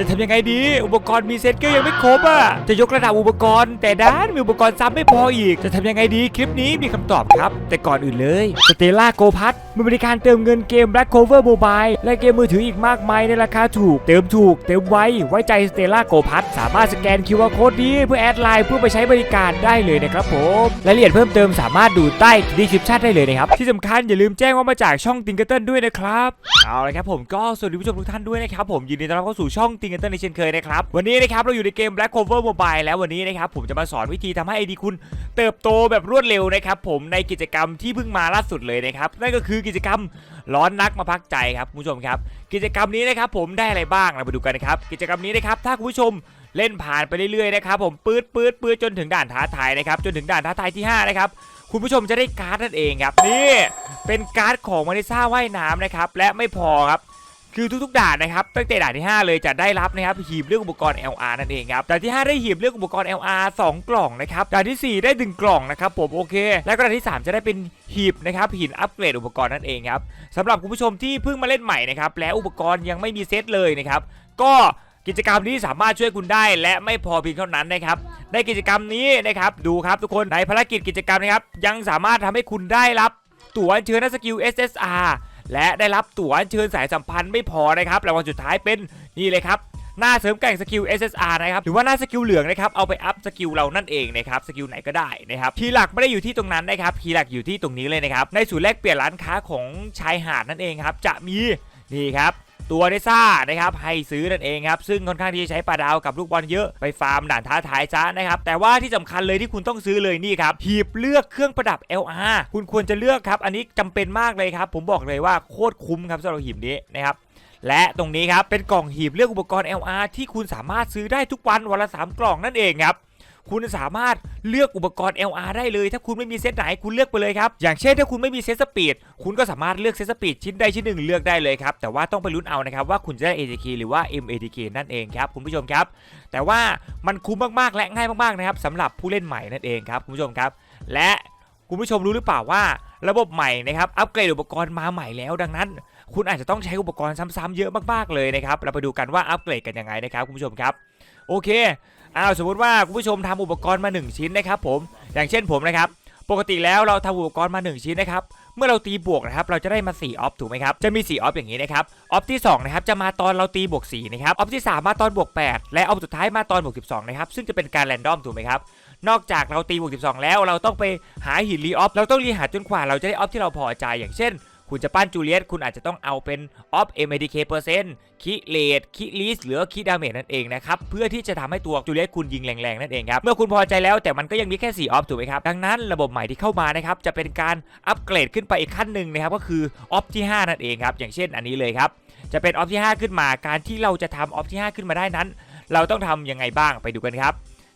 จะทำยังไงดี อุปกรณ์มีเซ็ตก็ยังไม่ครบอะ จะยกระดับอุปกรณ์ แต่ด้านมีอุปกรณ์ซ้ำไม่พออีก จะทำยังไงดีคลิปนี้มีคำตอบครับ แต่ก่อนอื่นเลยสเตล่าโกพัทมีบริการเติมเงินเกม Black Cover Mobile และเกมมือถืออีกมากมายในราคาถูก เติมถูก เติมไวไว้ใจสเตล่าโกพัทสามารถสแกน QR Code นี้เพื่อแอดไลน์เพื่อไปใช้บริการได้เลยนะครับผมรายละเอียดเพิ่มเติมสามารถดูใต้ดีคริปชั่นได้เลยนะครับที่สำคัญอย่าลืมแจ้งว่ามาจากช่องติงเกอร์เติลด้วยนะครับเอาละครับผมก็สวัสดีผู้ชมทุกท่านด้วยนะครับผมยินดีต้อนรับเข้าสู่ช่องติงเกอร์เติลในเช่นเคยนะครับวันนี้นะครับเราอยู่ในเกม Black Cover Mobile แล้ววันนี้นะครับผมจะมาสอนวิธีทำให้ไอดีคุณเติบโตแบบรวดเร็วนะครับผมในกิจกรรมที่เพิ่งมาล่าสุดเลยนะครับนั่นก็คือกิจกรรมร้อนนักมาพักใจครับคุณผู้ชมครับ กิจกรรมนี้นะครับผมได้อะไรบ้างเราไปดูกันนะครับกิจกรรมนี้นะครับถ้าคุณผู้ชมเล่นผ่านไปเรื่อยๆนะครับผมปื๊ดปื๊ดปื๊ดจนถึงด่านท้าทายนะครับจนถึงด่านท้าทายที่ห้านะครับคุณผู้ชมจะได้การ์ดนั่นเองครับนี่เป็นการ์ดของมาริซ่าว่ายน้ำนะครับและไม่พอครับ คือทุกๆด่านนะครับตั้งแต่ด่านที่ 5 เลยจะได้รับนะครับหีบเลือกอุปกรณ์ LR นั่นเองครับด่านที่ 5 ได้หีบเลือกอุปกรณ์ LR 2 กล่องนะครับด่านที่ 4 ได้1กล่องนะครับผมโอเค แล้วก็ด่านที่ 3 จะได้เป็นหีบนะครับหินอัปเกรดอุปกรณ์นั่นเองครับสำหรับคุณผู้ชมที่เพิ่งมาเล่นใหม่นะครับแล้วอุปกรณ์ยังไม่มีเซตเลยนะครับก็กิจกรรมนี้สามารถช่วยคุณได้และไม่พอเพียงเท่านั้นนะครับในกิจกรรมนี้นะครับดูครับทุกคนในภารกิจกิจกรรมนะครับยังสามารถทำให้คุณได้รับตั๋วเชิญนักสกิล SSR และได้รับตั๋วเชิญสายสัมพันธ์ไม่พอนะครับรางวัลสุดท้ายเป็นนี่เลยครับหน้าเสริมแก่งสกิล SSR นะครับหรือว่าหน้าสกิลเหลืองนะครับเอาไปอัพสกิลเรานั่นเองนะครับสกิลไหนก็ได้นะครับคีย์หลักไม่ได้อยู่ที่ตรงนั้นนะครับคีย์หลักอยู่ที่ตรงนี้เลยนะครับในศูนย์แลกเปลี่ยนร้านค้าของชายหาดนั่นเองครับจะมีนี่ครับ ตัวเดซ่านะครับให้ซื้อนั่นเองครับซึ่งค่อนข้างที่จะใช้ปลาดาวกับลูกบอลเยอะไปฟาร์มด่านท้าทายซะนะครับแต่ว่าที่สำคัญเลยที่คุณต้องซื้อเลยนี่ครับหีบเลือกเครื่องประดับ LR คุณควรจะเลือกครับ อันนี้จำเป็นมากเลยครับ ผมบอกเลยว่าโคตรคุ้มครับสำหรับหีบนี้นะครับและตรงนี้ครับเป็นกล่องหีบเลือกอุปกรณ์ LR ที่คุณสามารถซื้อได้ทุกวันวันละ 3 กล่องนั่นเองครับ คุณสามารถเลือกอุปกรณ์ LR ได้เลย ถ้าคุณไม่มีเซตไหนคุณเลือกไปเลยครับ อย่างเช่นถ้าคุณไม่มีเซตสปีดคุณก็สามารถเลือกเซตสปีดชิ้นใดชิ้นหนึ่งเลือกได้เลยครับ แต่ว่าต้องไปลุ้นเอานะครับว่าคุณจะได้ ATK หรือว่า MATK นั่นเองครับคุณผู้ชมครับ แต่ว่ามันคุ้มมากๆและง่ายมากๆนะครับสำหรับผู้เล่นใหม่นั่นเองครับคุณผู้ชมครับ และคุณผู้ชมรู้หรือเปล่าว่าระบบใหม่นะครับอัปเกรดอุปกรณ์มาใหม่แล้วดังนั้น คุณอาจจะต้องใช้อุปกรณ์ซ้ำๆเยอะมากๆเลยนะครับเราไปดูกันว่าอัปเกรดกันยังไงนะครับคุณผู้ชมครับโอเค อ้าวสมมุติว่าคุณผู้ชมทำอุปกรณ์มา 1 ชิ้นนะครับผมอย่างเช่นผมนะครับปกติแล้วเราทำอุปกรณ์มา 1 ชิ้นนะครับเมื่อเราตีบวกนะครับเราจะได้มา4ออฟถูกไหมครับจะมี4ออฟอย่างนี้นะครับออฟที่2นะครับจะมาตอนเราตีบวก4นะครับออฟที่ 3 มาตอนบวก 8 และออฟสุดท้ายมาตอนบวก12นะครับซึ่งจะเป็นการแรนดอมถูกไหมครับนอกจากเราตีบวก12 แล้วเราต้องไปหาหินรีออฟเราต้องรีหาจนกว่าเราจะได้ออฟที่เราพอใจอย่างเช่น คุณจะปั้นจูเลียตคุณอาจจะต้องเอาเป็นออฟ MADK เคเปอร์เซ็นต์คิเลดคิลิสหรือคิดาเมจนั่นเองนะครับ เพื่อที่จะทำให้ตัวจูเลียตคุณยิงแรงๆนั่นเองครับ เมื่อคุณพอใจแล้วแต่มันก็ยังมีแค่4ออฟถูกไหมครับ ดังนั้นระบบใหม่ที่เข้ามานะครับจะเป็นการอัปเกรดขึ้นไปอีกขั้นหนึ่งนะครับก็คือออฟที่ 5 นั่นเองครับอย่างเช่นอันนี้เลยครับจะเป็นออฟที่ 5 ขึ้นมาการที่เราจะทำออฟที่ 5 ขึ้นมาได้นั้น เราต้องทำยังไงบ้างไปดูกันครับ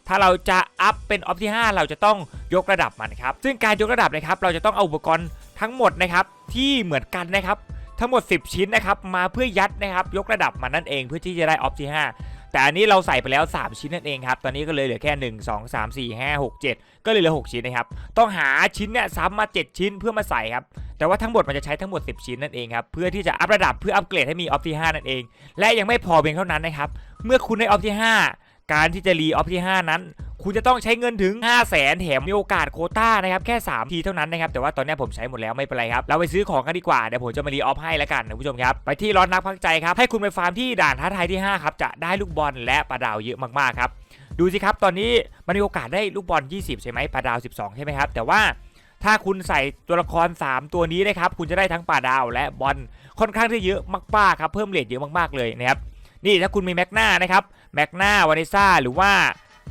ถ้าเราจะอัพเป็นออฟที่ 5 เราจะต้องยกระดับมันครับ ซึ่งการยกระดับนะครับ เราจะต้องเอาอุปกรณ์ทั้งหมดนะครับที่เหมือนกันนะครับ ทั้งหมด 10 ชิ้นนะครับมาเพื่อยัดนะครับยกระดับมันนั่นเองเพื่อที่จะได้ออฟที่ 5 แต่อันนี้เราใส่ไปแล้ว 3 ชิ้นนั่นเองครับ ตอนนี้ก็เลยเหลือแค่ 1 2 3 4 5 6 7 ก็เลยเหลือ 6 ชิ้นนะครับ ต้องหาชิ้นเนี่ยซ้ำมา 7 ชิ้นเพื่อมาใส่ครับ แต่ว่าทั้งหมดมันจะใช้ทั้งหมด 10 ชิ้นนั่นเองครับ เพื่อที่จะอัพระดับเพื่ออัปเกรดให้มีออฟที่ 5 นั่นเอง และยังไม่พอเพียงเท่านั้นนะครับ เมื่อคุณได้ออฟที่ 5 การที่จะรีออฟที่ 5 นั้น คุณจะต้องใช้เงินถึง 5 0 0แสนแถมมีโอกาสโคต้านะครับแค่ 3 ทีเท่านั้นนะครับแต่ว่าตอนนี้ผมใช้หมดแล้วไม่เป็นไรครับ เราไปซื้อของกันดีกว่า เดี๋ยวผมจะมารีออฟให้แล้วกันนะผู้ชมครับไปที่ร้อนนักพักใจครับให้คุณไปฟาร์มที่ด่านท้าทายที่5ครับจะได้ลูกบอลและปลาดาวเยอะมากๆครับดูสิครับตอนนี้มันมีโอกาสได้ลูกบอล 20 ใช่ไหมปลาดาว 12 ใช่ไหมครับแต่ว่าถ้าคุณใส่ตัวละคร 3 ตัวนี้นะครับคุณจะได้ทั้งปลาดาวและบอลค่อนข้างที่เยอะมากๆครับเพิ่มเลทเยอะมากๆเลยนะครับ นี่ถ้าคุณมีแมกนานะครับแมกนาวานิซ่าหรือว่า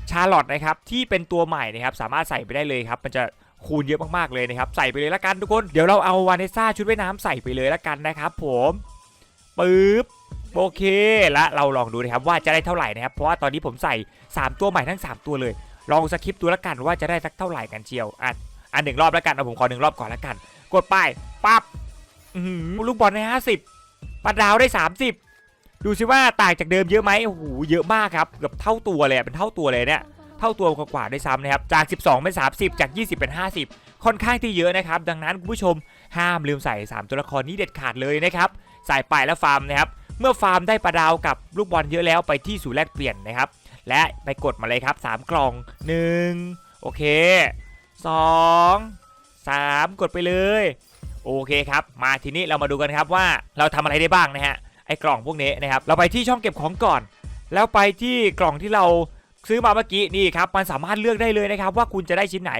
ชาร์ลอตนะครับที่เป็นตัวใหม่นะครับสามารถใส่ไปได้เลยครับมันจะคูณเยอะมากๆเลยนะครับใส่ไปเลยละกันทุกคนเดี๋ยวเราเอาวานิซ่าชุดว่ายน้ำใส่ไปเลยละกันนะครับผมปึ๊บโอเคและเราลองดูนะครับว่าจะได้เท่าไหร่นะครับเพราะว่าตอนนี้ผมใส่ 3 ตัวใหม่ทั้ง 3 ตัวเลย ลองสคริปต์ดูละกันว่าจะได้สักเท่าไหร่กันเชียวอะอันหนึ่งรอบละกันเอาผมขอหนึ่งรอบก่อนละกัน กดไปปั๊บลูกบอลได้50ปลาดาวได้ 30 ดูสิว่าต่างจากเดิมเยอะไหมโอ้โหเยอะมากครับเกือบเท่าตัวเลยเป็นเท่าตัวเลยเนี่ยเท่าตัวกว่าๆด้วยซ้ำนะครับจาก 12 เป็น 30 จาก 20 เป็น 50 ค่อนข้างที่เยอะนะครับ ดังนั้นคุณผู้ชมห้ามลืมใส่ 3 ตัวละครนี้เด็ดขาดเลยนะครับใส่ไปแล้วฟาร์มนะครับเมื่อฟาร์มได้ปลาดาวกับลูกบอลเยอะแล้วไปที่ศูนย์แลกเปลี่ยนนะครับ และไปกดมาเลยครับ 3 กล่อง 1 โอเค 2 3 กดไปเลย โอเคครับ มาทีนี้เรามาดูกันครับว่าเราทำอะไรได้บ้างนะฮะ ไอ้กล่องพวกนี้นะครับเราไปที่ช่องเก็บของก่อน แล้วไปที่กล่องที่เราซื้อมาเมื่อกี้นี่ครับมันสามารถเลือกได้เลยนะครับ ว่าคุณจะได้ชิ้นไหน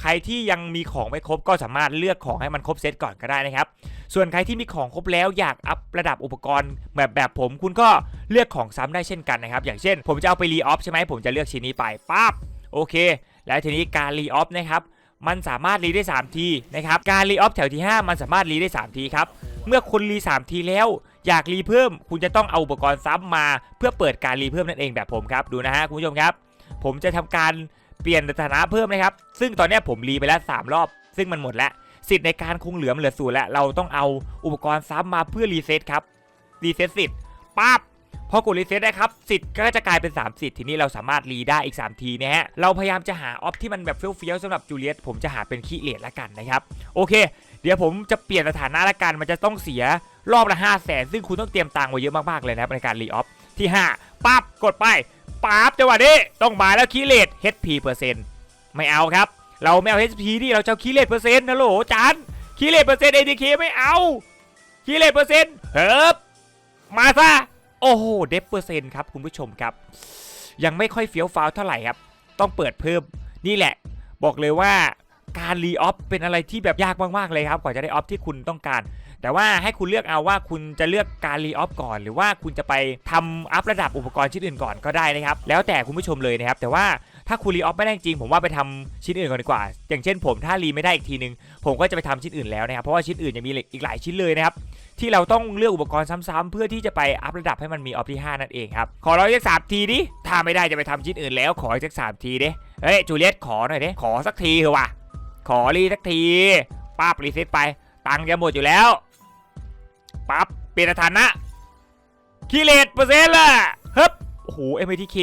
ใครที่ยังมีของไม่ครบก็สามารถเลือกของให้มันครบเซตก่อนก็ได้นะครับ ส่วนใครที่มีของครบแล้วอยากอัพระดับอุปกรณ์แบบแบบผม คุณก็เลือกของซ้ำได้เช่นกันนะครับ อย่างเช่น ผมจะเอาไปรีออฟใช่ไหมผมจะเลือกชิ้นนี้ไปปั๊บโอเค แล้วทีนี้การรีออฟนะครับมันสามารถรีได้3ทีนะครับการรีออฟแถวที่ 5 มันสามารถรีได้3ทีครับเมื่อคุณรี3ทีแล้ว อยากรีเพิ่มคุณจะต้องเอาอุปกรณ์ซ้ำมาเพื่อเปิดการรีเพิ่มนั่นเองแบบผมครับดูนะฮะคุณผู้ชมครับ ผมจะทำการเปลี่ยนสถานะเพิ่มนะครับ ซึ่งตอนนี้ผมรีไปแล้ว 3 รอบ ซึ่งมันหมดแล้วสิทธิ์ในการคงเหลือมเหลือศูนย์แล้วเราต้องเอาอุปกรณ์ซ้ำมาเพื่อรีเซ็ตครับรีเซ็ตสิทธิ์ปั๊บพอกดรีเซ็ตได้ครับสิทธิ์ก็จะกลายเป็น3สิทธิ์ทีนี้เราสามารถรีได้อีก 3 ทีนะฮะเราพยายามจะหาออฟที่มันแบบเฟี้ยวๆสำหรับจูเลียตผมจะหาเป็นขี้เหร่ละกันนะครับ โอเค เดี๋ยวผมจะเปลี่ยนสถานะละกันมันจะต้องเสีย รอบละ5 0 0แสนซึ่งคุณต้องเตรียมตังค์ไว้เยอะมากๆเลยนะครับในการรีออฟที่ 5ปั๊บกดไปปั๊บจังหวะนี้ต้องมาแล้วคีเลต HP เปอร์เซ็นต์ไม่เอาครับ เราไม่เอา HP ดิเราจะคีเลตเปอร์เซ็นต์นะโหลจานคีเลตเปอร์เซ็นต์ ADK ไม่เอาคีเลตเปอร์เซ็นต์เฮิบมาซะโอ้โหเดฟเปอร์เซ็นต์ครับคุณผู้ชมครับ ยังไม่ค่อยเฟี้ยวฟ้าวเท่าไหร่ครับ ต้องเปิดเพิ่มนี่แหละ บอกเลยว่าการรีออฟเป็นอะไรที่แบบยากมากๆเลยครับกว่าจะได้ออฟที่คุณต้องการ แต่ว่าให้คุณเลือกเอาว่าคุณจะเลือกการรีออฟก่อน หรือว่าคุณจะไปทำอัพระดับอุปกรณ์ชิ้นอื่นก่อนก็ได้นะครับ แล้วแต่คุณผู้ชมเลยนะครับ แต่ว่าถ้าคุณรีออฟไม่ได้จริง ผมว่าไปทำชิ้นอื่นก่อนดีกว่า อย่างเช่น ผมถ้ารีไม่ได้อีกทีนึง ผมก็จะไปทำชิ้นอื่นแล้วนะครับ เพราะว่าชิ้นอื่นยังมีอีกหลายชิ้นเลยนะครับที่เราต้องเลือกอุปกรณ์ซ้ำๆเพื่อที่จะไปอัพระดับให้มันมีออฟที่ 5 นั่นเองครับ ขอร้อยสักสามทีดิถ้าไม่ได้จะไปทำชิ้นอื่นแล้วขออีกสักสามทีดิเฮ้ยจูเลียตขอหน่อยดิขอสักทีเถอะวะขอรีสักทีป้าบรีเซ็ตไปตังค์จะหมดอยู่แล้ว ปั๊บเปลี่ยนสถานะคีเลตเปอร์เซ็นต์ล่ะฮึบโอ้โห MATK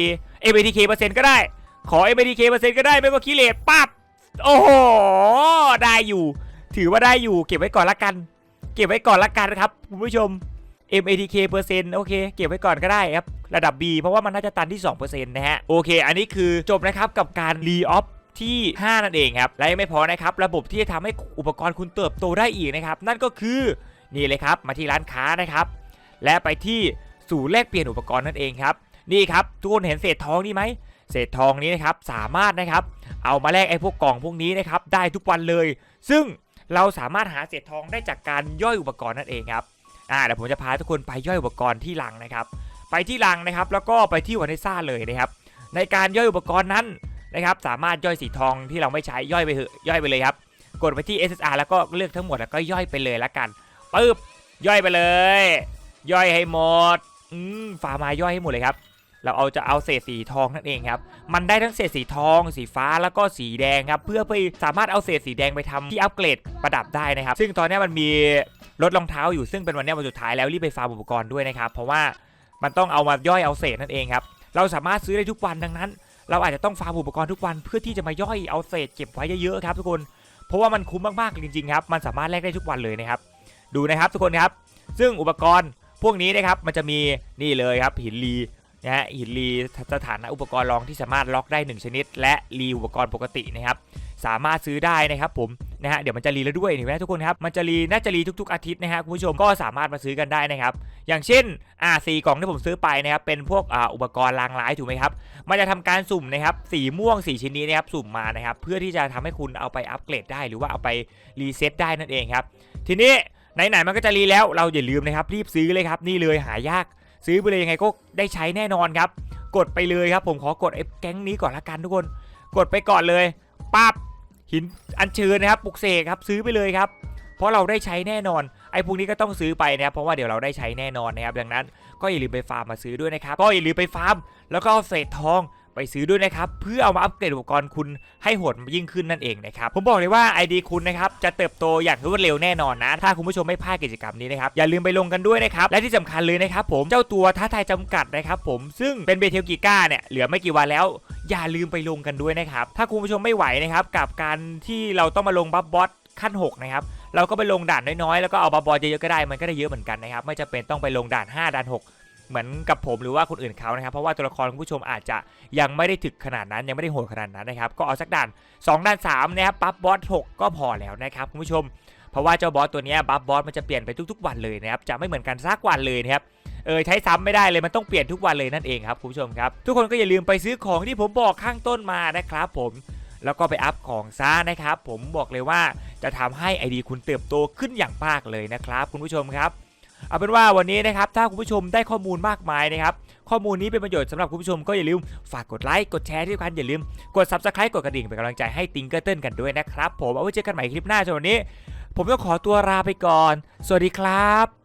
MATK เปอร์เซ็นต์ก็ได้ ขอ MATK เปอร์เซ็นต์ก็ได้ไม่ก็คีเลตปั๊บโอ้โหได้อยู่ ถือว่าได้อยู่เก็บไว้ก่อนละกัน เก็บไว้ก่อนละกันครับคุณผู้ชม MATK เปอร์เซ็นต์โอเคเก็บไว้ก่อนก็ได้ครับ ระดับ B เพราะว่ามันน่าจะตันที่2%นะฮะ โอเค อันนี้คือจบนะครับกับการรีออฟที่ 5 นั่นเองครับ และยังไม่พอนะครับ ระบบที่จะทำให้อุปกรณ์คุณเติบโตได้อีกนะครับ นั่นก็คือ นี่เลยครับมาที่ร้านค้านะครับ และไปที่ศูนย์แลกเปลี่ยนอุปกรณ์นั่นเองครับนี่ครับทุกคนเห็นเศษทองนี่ไหมเศษทองนี้นะครับสามารถนะครับ เอามาแลกไอ้พวกกล่องพวกนี้นะครับได้ทุกวันเลย ซึ่งเราสามารถหาเศษทองได้จากการย่อยอุปกรณ์นั่นเองครับอ่าเดี๋ยวผมจะพาทุกคนไปย่อยอุปกรณ์ที่ลังนะครับ ไปที่ลังนะครับ แล้วก็ไปที่วานิซ่าเลยนะครับ ในการย่อยอุปกรณ์นั้นนะครับ สามารถย่อยสีทองที่เราไม่ใช้ย่อยไปเถอะย่อยไปเลยครับ กดไปที่ SSR แล้วก็เลือกทั้งหมดแล้วก็ย่อยไปเลยละกัน ปึ๊บย่อยไปเลย ย่อยให้หมดอืมฝามาย่อยให้หมดเลยครับ เราเอาจะเอาเศษสีทองนั่นเองครับ มันได้ทั้งเศษสีทอง สีฟ้าแล้วก็สีแดงครับ เพื่อไปสามารถเอาเศษสีแดงไปทำที่อัปเกรดประดับได้นะครับ ซึ่งตอนนี้มันมีรถรองเท้าอยู่ซึ่งเป็นวันนี้วันสุดท้ายแล้วรีบไปฟาร์มอุปกรณ์ด้วยนะครับ เพราะว่ามันต้องเอามาย่อยเอาเศษนั่นเองครับ เราสามารถซื้อได้ทุกวันดังนั้น เราอาจจะต้องฟาร์มอุปกรณ์ทุกวัน เพื่อที่จะมาย่อยเอาเศษเก็บไว้เยอะๆครับทุกคน เพราะว่ามันคุ้มมากๆจริงๆครับ มันสามารถแลกได้ทุกวันเลยนะครับ ดูนะครับทุกคนครับ ซึ่งอุปกรณ์พวกนี้นะครับมันจะมีนี่เลยครับหินลีนะฮะหินลีสถานะอุปกรณ์รองที่สามารถล็อกได้ 1 ชนิด และรีอุปกรณ์ปกตินะครับสามารถซื้อได้นะครับผมนะฮะเดี๋ยวมันจะรีแล้วด้วยเห็นไหมทุกคนครับมันจะรีน่าจะรีทุก ๆ อาทิตย์นะฮะคุณผู้ชมก็สามารถมาซื้อกันได้นะครับอย่างเช่นอ่าสีกล่องที่ผมซื้อไปนะครับเป็นพวกอ่าอุปกรณ์รางร้ายถูกไหมครับมันจะทำการสุ่มนะครับสีม่วงสีชิ้นนี้นะครับสุ่มมานะครับเพื่อที่จะทำให้คุณเอาไปอัปเกรดได้หรือว่าเอาไปรีเซ็ตได้นั่นเองครับทีนี้ ไหนๆมันก็จะรีแล้วเราอย่าลืมนะครับรีบซื้อเลยครับนี่เลยหายาก ซื้อไปเลยยังไงก็ได้ใช้แน่นอนครับ กดไปเลยครับ ผมขอกดไอ้แก๊งนี้ก่อนละกันทุกคน กดไปก่อนเลยปั๊บหินอัญเชิญนะครับปลุกเสกครับซื้อไปเลยครับเพราะเราได้ใช้แน่นอนไอ้พวกนี้ก็ต้องซื้อไปนะครับเพราะว่าเดี๋ยวเราได้ใช้แน่นอนนะครับดังนั้น ก็อย่าลืมไปฟาร์มมาซื้อด้วยนะครับก็อย่าลืมไปฟาร์มแล้วก็เอาเศษทอง ไปซื้อด้วยนะครับเพื่อเอามาอัปเกรดอุปกรณ์คุณให้โหดยิ่งขึ้นนั่นเองนะครับผมบอกเลยว่า ID คุณนะครับจะเติบโตอย่างรวดเร็วแน่นอนนะ ถ้าคุณผู้ชมไม่พลาดกิจกรรมนี้นะครับอย่าลืมไปลงกันด้วยนะครับและที่สำคัญเลยนะครับผมเจ้าตัวท้าทายจำกัดนะครับผมซึ่งเป็นเบเทลกิก้าเนี่ยเหลือไม่กี่วันแล้วอย่าลืมไปลงกันด้วยนะครับถ้าคุณผู้ชมไม่ไหวนะครับกับการที่เราต้องมาลงบัฟบอสขั้น6นะครับเราก็ไปลงด่านน้อยๆ แล้วก็เอาบัฟบอสเยอะๆก็ได้มันก็ได้เยอะเหมือนกันนะครับไม่จำเป็นต้องไปลงด่าน 5 ด่าน 6 เหมือนกับผมหรือว่าคนอื่นเขานะครับ เพราะว่าตัวละครคุณผู้ชมอาจจะยังไม่ได้ถึกขนาดนั้นยังไม่ได้โหดขนาดนั้นนะครับ ก็เอาสักด่าน 2 ด่าน3นะครับปั๊บบอส6ก็พอแล้วนะครับคุณผู้ชม เพราะว่าเจ้าบอสตัวนี้บัฟบอสมันจะเปลี่ยนไปทุก ๆ วันเลยนะครับจะไม่เหมือนกันสักวันเลยนะครับเออใช้ซ้ำไม่ได้เลยมันต้องเปลี่ยนทุกวันเลยนั่นเองครับคุณผู้ชมครับ ทุกคนก็อย่าลืมไปซื้อของที่ผมบอกข้างต้นมานะครับผมแล้วก็ไปอัพของซะนะครับ ผมบอกเลยว่าจะทำให้ไอดีคุณเติบโตขึ้นอย่างมากเลยนะครับ คุณผู้ชมครับ เอาเป็นว่าวันนี้นะครับถ้าคุณผู้ชมได้ข้อมูลมากมายนะครับข้อมูลนี้เป็นประโยชน์สำหรับคุณผู้ชมก็อย่าลืมฝากกดไลค์กดแชร์ที่สำคัญอย่าลืมกด subscribe กดกระดิ่งเป็นกำลังใจให้ติงเกอร์เติ้ลกันด้วยนะครับผมเอาไว้เจอกันใหม่คลิปหน้าสำหรับวันนี้ ผมต้องขอตัวลาไปก่อน สวัสดีครับ